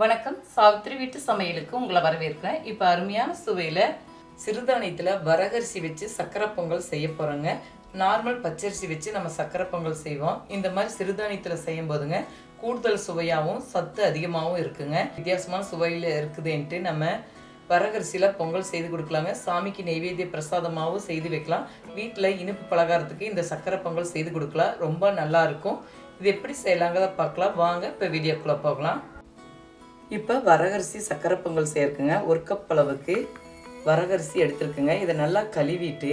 வணக்கம். சாவித்திரி வீட்டு சமையலுக்கு உங்களை வரவேற்கிறேன். இப்போ அருமையான சுவையில் சிறுதானியத்தில் வரகரிசி வச்சு சக்கரை பொங்கல் செய்ய போகிறோங்க நார்மல் பச்சரிசி வச்சு நம்ம சக்கரை பொங்கல் செய்வோம். இந்த மாதிரி சிறுதானியத்தில் செய்யும் போதுங்க கூடுதல் சுவையாகவும் சத்து அதிகமாகவும் இருக்குங்க. வித்தியாசமான சுவையில் இருக்குதுன்ட்டு நம்ம வரகரிசியில் பொங்கல் செய்து கொடுக்கலாங்க. சாமிக்கு நெய்வேத்திய பிரசாதமாகவும் செய்து வைக்கலாம். வீட்டில் இனிப்பு பலகாரத்துக்கு இந்த சக்கரை பொங்கல் செய்து கொடுக்கலாம். ரொம்ப நல்லா இருக்கும். இது எப்படி செய்யலாங்கிறத பார்க்கலாம். வாங்க இப்போ வீடியோக்குள்ளே போகலாம். இப்போ வரகரிசி சக்கரை பொங்கல் சேர்க்குங்க. ஒரு கப் அளவுக்கு வரகரிசி எடுத்துருக்குங்க. இதை நல்லா கழுவிட்டு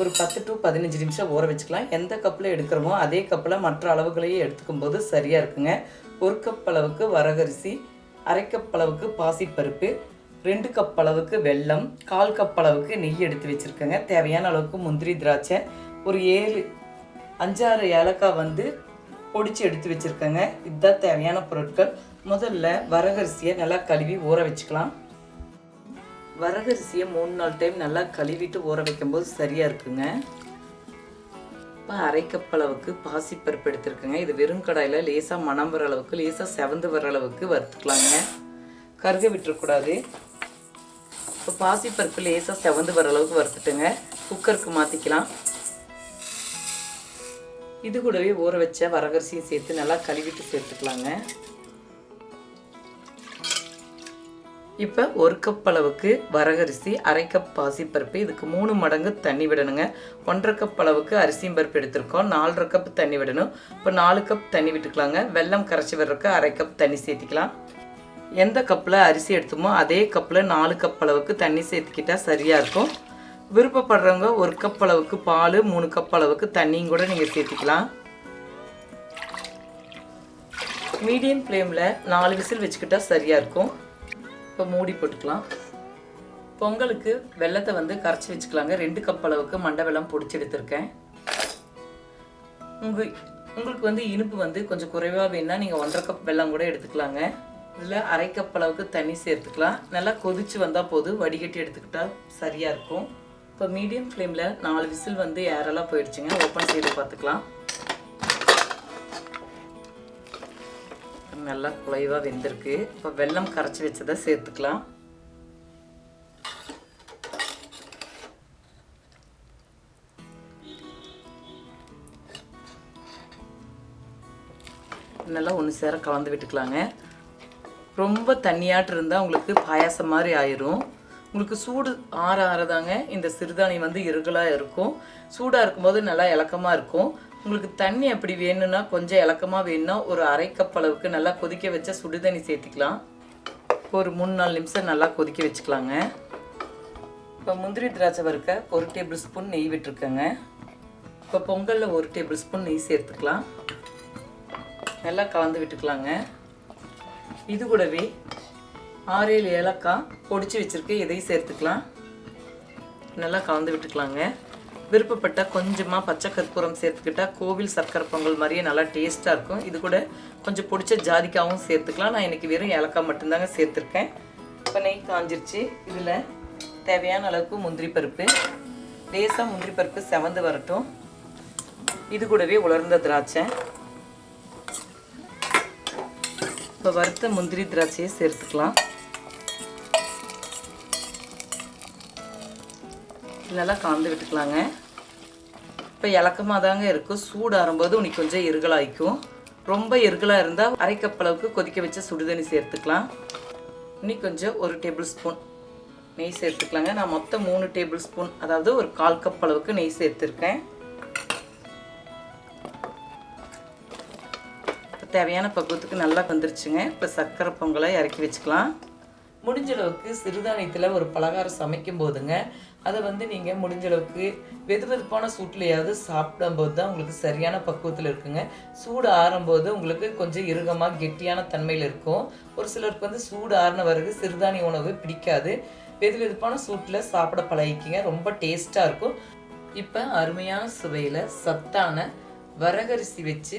ஒரு பத்து டு பதினஞ்சு நிமிஷம் ஊற வச்சுக்கலாம். எந்த கப்பில் எடுக்கிறோமோ அதே கப்பில் மற்ற அளவுகளையும் எடுத்துக்கும் போது சரியாக இருக்குங்க. ஒரு கப் அளவுக்கு வரகரிசி அரை கப் அளவுக்கு பாசிப்பருப்பு ரெண்டு கப் அளவுக்கு வெல்லம் கால் கப் அளவுக்கு நெய் எடுத்து வச்சுருக்கேங்க. தேவையான அளவுக்கு முந்திரி திராட்சை ஒரு ஏழு அஞ்சாறு ஏலக்காய் வந்து பொடிச்சு எடுத்து வச்சுருக்கேங்க. இதுதான் தேவையான பொருட்கள். முதல்ல வரகரிசியை நல்லா கழுவி ஊற வச்சுக்கலாம். வரகரிசியை மூணு நாலு டைம் நல்லா கழுவிட்டு ஊற வைக்கும்போது சரியாக இருக்குங்க. இப்போ அரை கப் அளவுக்கு பாசிப்பருப்பு எடுத்துருக்குங்க. இது வெறும் கடாயில் லேசாக மணம் வர அளவுக்கு லேசாக செவந்து வர அளவுக்கு வறுத்துக்கலாங்க. கருக விட்டுறக்கூடாது. இப்போ பாசிப்பருப்பு லேசாக செவந்து வர அளவுக்கு வறுத்துட்டுங்க. குக்கருக்கு மாற்றிக்கலாம் இது கூடவே ஊற வச்ச வரகரிசியும் சேர்த்து நல்லா கழுவிட்டு சேர்த்துக்கலாங்க. இப்போ ஒரு கப் அளவுக்கு வரகரிசி அரை கப் பாசிப்பருப்பு இதுக்கு மூணு மடங்கு தண்ணி விடணுங்க. ஒன்றரை கப் அளவுக்கு அரிசியும் பருப்பு எடுத்திருக்கோம். நாலரை கப் தண்ணி விடணும். இப்போ நாலு கப் தண்ணி விட்டுக்கலாங்க. வெல்லம் கரைச்சி வர்றதுக்கு அரை கப் தண்ணி சேர்த்திக்கலாம். எந்த கப்பில் அரிசி எடுத்தோமோ அதே கப்பில் நாலு கப் அளவுக்கு தண்ணி சேர்த்துக்கிட்டால் சரியாக இருக்கும். விருப்பப்படுறவங்க ஒரு கப் அளவுக்கு பால் மூணு கப் அளவுக்கு தண்ணியும் கூட நீங்கள் சேர்த்திக்கலாம். மீடியம் ஃப்ளேமில் நாலு விசில் வச்சுக்கிட்டால் சரியாக இருக்கும். இப்போ மூடி போட்டுக்கலாம். பொங்கலுக்கு வெள்ளத்தை வந்து கரைச்சி வச்சுக்கலாங்க. ரெண்டு கப் அளவுக்கு மண்டை வெள்ளம் பொடிச்சு எடுத்திருக்கேன். உங்கள் உங்களுக்கு வந்து இனிப்பு வந்து கொஞ்சம் குறைவாக வேணால் நீங்கள் ஒன்றரை கப் வெல்லம் கூட எடுத்துக்கலாங்க. இதில் அரை கப் அளவுக்கு தண்ணி சேர்த்துக்கலாம். நல்லா கொதிச்சு வந்தால் போதும். வடிகட்டி எடுத்துக்கிட்டால் சரியாக இருக்கும். இப்போ மீடியம் ஃப்ளேமில் நாலு விசில் வந்து ஏரெல்லாம் போயிடுச்சுங்க. ஓப்பன் செய்து பார்த்துக்கலாம். நல்லா குழைவாக வெந்திருக்கு. இப்போ வெல்லம் கரைச்சி வச்சதை சேர்த்துக்கலாம். நல்லா ஒன்று சேர கலந்து விட்டுக்கலாங்க. ரொம்ப தண்ணியாட்டு இருந்தால் உங்களுக்கு பாயாசம் மாதிரி ஆயிரும். உங்களுக்கு சூடு ஆற ஆறதாங்க. இந்த சிறுதானியம் வந்து இருகலாக இருக்கும். சூடாக இருக்கும்போது நல்லா இலக்கமாக இருக்கும். உங்களுக்கு தண்ணி அப்படி வேணும்னா கொஞ்சம் இலக்கமாக வேணும்னா ஒரு அரை கப் அளவுக்கு நல்லா கொதிக்க வச்ச சுடுதண்ணி சேர்த்துக்கலாம். ஒரு மூணு நாலு நிமிஷம் நல்லா கொதிக்க வச்சுக்கலாங்க. இப்போ முந்திரி திராட்சை வறுக்க ஒரு டேபிள் ஸ்பூன் நெய் விட்டுருக்கேங்க. இப்போ பொங்கலில் ஒரு டேபிள் ஸ்பூன் நெய் சேர்த்துக்கலாம். நல்லா கலந்து விட்டுக்கலாங்க. இது கூடவே ஆறு ஏழு ஏலக்காய் பொடிச்சு வச்சுருக்கு இதையும் சேர்த்துக்கலாம். நல்லா கலந்து விட்டுக்கலாங்க. விருப்பப்பட்ட கொஞ்சமாக பச்சை கற்பூரம் சேர்த்துக்கிட்டா கோவில் சர்க்கரை பொங்கல் மாதிரியே நல்லா டேஸ்ட்டாக இருக்கும். இது கூட கொஞ்சம் பிடிச்ச ஜாதிக்காவும் சேர்த்துக்கலாம். நான் இன்றைக்கி வெறும் ஏலக்காய் மட்டும்தாங்க சேர்த்துருக்கேன். இப்போ நெய் காஞ்சிருச்சு. இதில் தேவையான அளவுக்கு முந்திரி பருப்பு. லேசாக முந்திரி பருப்பு செவந்து வரட்டும். இது கூடவே உலர்ந்த திராட்சை. இப்போ வறுத்த முந்திரி திராட்சையை சேர்த்துக்கலாம். நல்லா கலந்து விட்டுக்கலாங்க. இப்போ இலக்கமாக தாங்க இருக்கும் சூடாகும்போது உனக்கு கொஞ்சம் இருகலாய்க்கும். ரொம்ப இருகலாக இருந்தால் அரை கப் அளவுக்கு கொதிக்க வச்ச சுடுதண்ணி சேர்த்துக்கலாம். இன்னி கொஞ்சம் ஒரு டேபிள் ஸ்பூன் நெய் சேர்த்துக்கலாங்க. நான் மொத்தம் மூணு டேபிள் ஸ்பூன் அதாவது ஒரு கால் கப் அளவுக்கு நெய் சேர்த்துருக்கேன். தேவையான பக்குவத்துக்கு நல்லா வந்துருச்சுங்க. இப்போ சர்க்கரை பொங்கலை இறக்கி வச்சுக்கலாம். முடிஞ்ச அளவுக்கு சிறுதானியத்தில் ஒரு பலகாரம் சமைக்கும் போதுங்க அதை வந்து நீங்கள் முடிஞ்ச அளவுக்கு வெது வெதுப்பான சூட்லையாவது சாப்பிடும்போது தான் உங்களுக்கு சரியான பக்குவத்தில் இருக்குங்க. சூடு ஆறும்போது உங்களுக்கு கொஞ்சம் இறுகமாக கெட்டியான தன்மையில் இருக்கும். ஒரு சிலருக்கு வந்து சூடு ஆறின பிறகு சிறுதானிய உணவு பிடிக்காது. வெது வெதுப்பான சூட்டில் சாப்பிட பழகிக்கிங்க ரொம்ப டேஸ்ட்டாக இருக்கும். இப்போ அருமையான சுவையில் சத்தான வரகரிசி வச்சு